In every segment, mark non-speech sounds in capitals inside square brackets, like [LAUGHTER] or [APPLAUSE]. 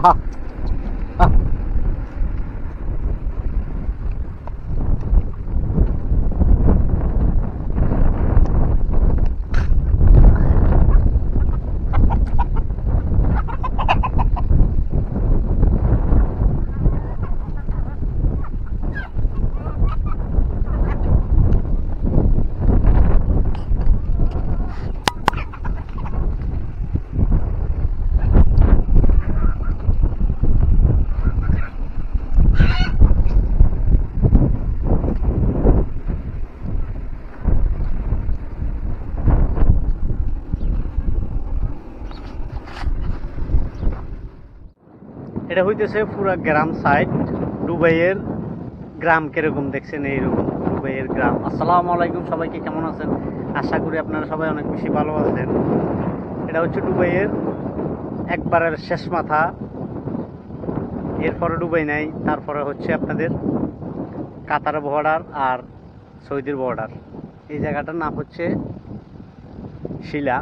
哈 [LAUGHS] 哈 এটা হইতেছে পুরা গ্রাম সাইড দুবাইয়ের গ্রাম কীরকম দেখছেন এইরকম, দুবাইয়ের গ্রাম। আসসালামু আলাইকুম, সবাইকে কেমন আছেন? আশা করি আপনারা সবাই অনেক বেশি ভালো আছেন। এটা হচ্ছে দুবাইয়ের একবারের শেষ মাথা। এরপরে দুবাই নাই, তারপরে হচ্ছে আপনাদের কাতার বর্ডার আর সৌদির বর্ডার এই জায়গাটার নাম হচ্ছে শিলা।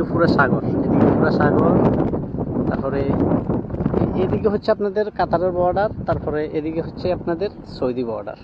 এদিকে পুরো সাগর এদিকে পুরো সাগর, তারপরে এদিকে হচ্ছে আপনাদের কাতারের বর্ডার তারপরে এদিকে হচ্ছে আপনাদের সৌদি বর্ডার